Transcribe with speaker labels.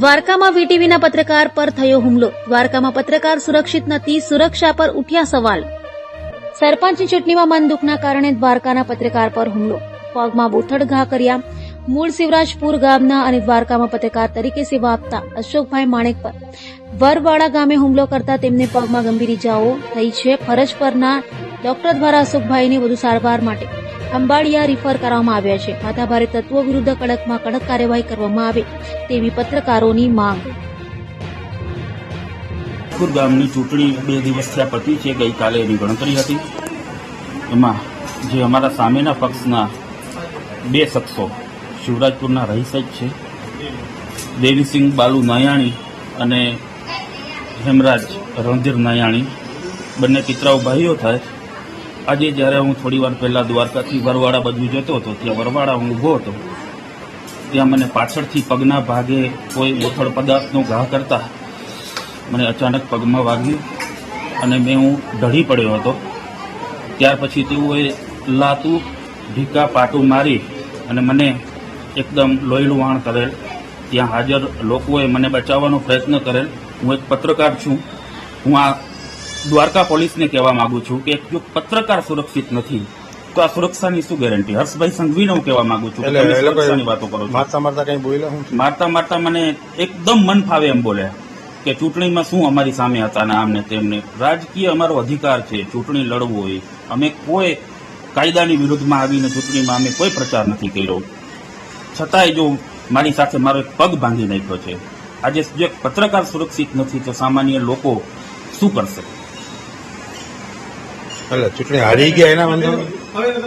Speaker 1: દ્વારકામાં વીટીવીના પત્રકાર પર થયો હુમલો. દ્વારકામાં પત્રકાર સુરક્ષિત નથી, સુરક્ષા પર ઉઠ્યા સવાલ. સરપંચની ચૂંટણીમાં મનદુખના કારણે દ્વારકાના પત્રકાર પર હુમલો. પગમાં બોથડ ઘા કર્યા. મૂળ શિવરાજપુર ગામના અને દ્વારકામાં પત્રકાર તરીકે સેવા આપતા અશોકભાઈ માણેક પર. વરવાડા ગામે હુમલો કરતા તેમને પગમાં ગંભીર ઇજાઓ થઈ છે. ફરજ પરના ડોક્ટર દ્વારા અશોકભાઈને વધુ સારવાર માટે અંબાડિયા રિફર કરવામાં આવ્યા છે. માથાભારે તત્વો વિરુદ્ધ કડકમાં કડક કાર્યવાહી કરવામાં આવે તેવી પત્રકારોની માંગ.
Speaker 2: ઠાકુર ગામની ચૂંટણી બે દિવસ થયા પતી છે. ગઈકાલે એની ગણતરી હતી. એમાં જે અમારા સામેના પક્ષના બે શખ્સો શિવરાજપુરના રહીશ છે. દેવીસિંહ બાલુ નાયાણી અને હેમરાજ રણધીર નાયાણી. બંને પિતરાઓ ભાઈઓ થાય. આજે જ્યારે હું થોડી વાર પહેલાં દ્વારકાથી વરવાડા બાજુ જતો હતો, ત્યાં વરવાડા હું ઊભો હતો, ત્યાં મને પાછળથી પગના ભાગે કોઈ બોથડ પદાર્થનો ઘા કરતા મને અચાનક પગમાં વાગ્યું અને મેં હું ઢળી પડ્યો હતો. ત્યાર પછી તેઓએ લાતું, ઢીકા, પાટું મારી અને મને એકદમ લોહીલું વાણ કરેલ. ત્યાં હાજર લોકોએ મને બચાવવાનો પ્રયત્ન કરેલ. હું એક પત્રકાર છું. હું આ દ્વારકા પોલીસને કહેવા માંગુ છું કે જો પત્રકાર સુરક્ષિત નથી તો આ સુરક્ષાની શું ગેરંટી હર્ષભાઈ સંઘવીને હું કહેવા માંગુ છું સુરક્ષાની વાતો કરો
Speaker 3: મારતા મારતા કઈ બોલે
Speaker 2: મારતા મારતા મને એકદમ મન ફાવે એમ બોલે કે ચૂંટણીમાં શું અમારી સામે હતા ને આમને તેમને. રાજકીય અમારો અધિકાર છે ચૂંટણી લડવું હોય. અમે કોઈ કાયદાની વિરુદ્ધમાં આવીને ચૂંટણીમાં અમે કોઈ પ્રચાર નથી કર્યો. છતાંય જો મારી સાથે મારો એક પગ ભાંગી નાખ્યો છે. આજે જે એક પત્રકાર સુરક્ષિત નથી તો સામાન્ય લોકો શું કરશે?
Speaker 3: એટલે ચૂંટણી હારી ગયા એના વાંધો?